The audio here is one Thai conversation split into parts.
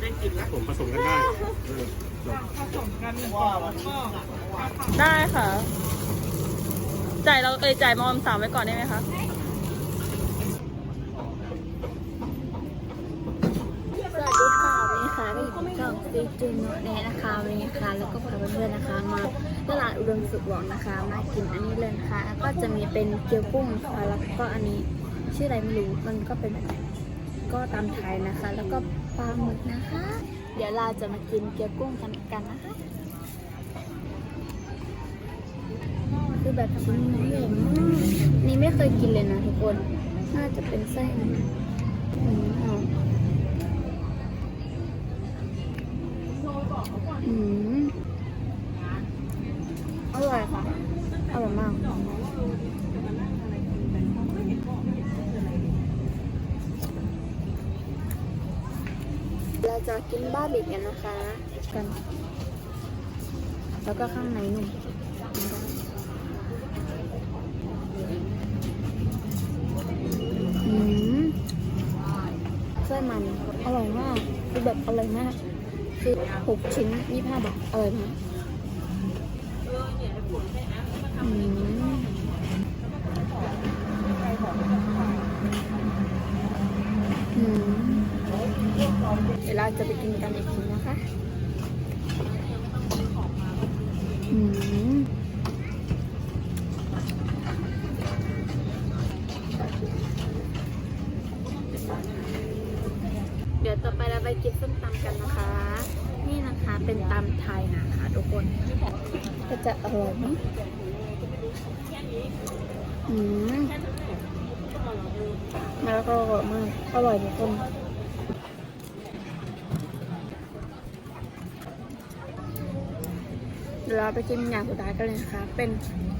ได้กินนะผมผสมกันได้เออจบผสมกันหนึ่งกล่องแล้วก็ได้ค่ะ จ่ายเราเอยจ่ายมอมสามไว้ก่อนได้ไหมคะสวัสดีค่ะวันนี้ค่ะก็อยู่กับช่องซีจูโนเน่นะคะวันนี้ค่ะแล้วก็พาเพื่อนๆนะคะ มาตลาดอุดมสุขหวังนะคะ มากินอันนี้เลยนะคะแล้วก็จะมีเป็นเกี๊ยวกุ้งค่ะแล้วก็อันนี้ชื่ออะไรไม่รู้มันก็เป็นก็ตามไทยนะคะ แล้วก็ ปลาหมึกนะคะ เดี๋ยวเราจะมากินเกี๊ยวกุ้งกันกันนะคะคือแบบชิ้นนี้ใหญ่มากนี่ไม่เคยกินเลยนะทุกคน น่าจะเป็นไส้มันอืมอืมอร่อยค่ะ อร่อยมาก เราจะกินบ้าบิกกันนะคะ กัน แล้วก็ข้างในนุ่มกินได้อืมไส้มันอร่อยมากคือแบบอร่อยมากคือหกชิ้นยี่ห้าบาทอร่อยมากอืมอืม เดี๋ยวเราจะไปกินกันอีกทีนะคะอืมเดี๋ยวต่อไปเราไปกินส้มตำกันนะคะ นี่นะคะเป็นตำไทยนะคะทุกคน ก็จะอร่อยไหมอืมมะละกออร่อยมาก อร่อยทุกคน ดี๋ยวเราไปกินอย่างสุดท้ายกันเลยนะคะ เป็น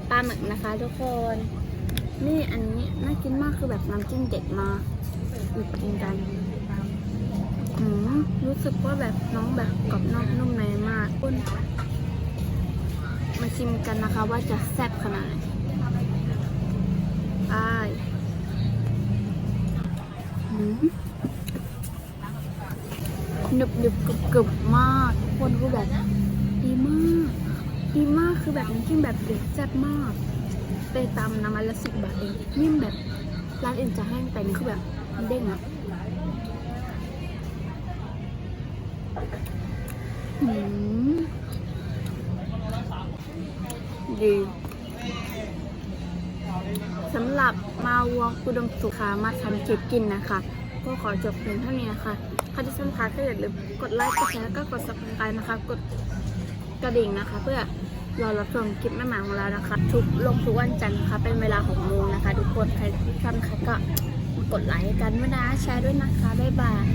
ปลาหมึกนะคะ ทุกคน นี่อันนี้น่ากินมากคือแบบน้ำจิ้มเด็ดมากมากินกันอืมรู้สึกว่าแบบน้องแบบกรอบนอกนุ่มในมากอ้นมาชิมกันนะคะว่าจะแซ่บขนาดไหนไปอืมหนึบหนึบกรึบกรึบมากทุกคนคือแบบดีมาก ดีมากคือแบบน้ำจิ้มแบบเด็ดแซ่บมาก ไปตำน้ำมันละสิบบาทเองนิ่มแบบร้านอื่นจะแห้งแต่นี่คือแบบเด้งอะอืมดีสำหรับมาวอกุดมสุขามาทำคลิปกินนะคะ ก็ขอจบเพียงเท่านี้นะคะใครที่ชอบคะก็อย่าลืมกดไลค์กดแชร์แล้วก็กด subscribe นะคะ กด กระดิ่งนะคะ เพื่อรอรับชมคลิปแม่หมาของเรานะคะทุกลงทุกวันจันทร์นะคะเป็นเวลา6โมงนะคะ ทุกคนใครที่ชอบใครก็กดไลค์กันด้วยนะแชร์ด้วยนะคะบ๊ายบาย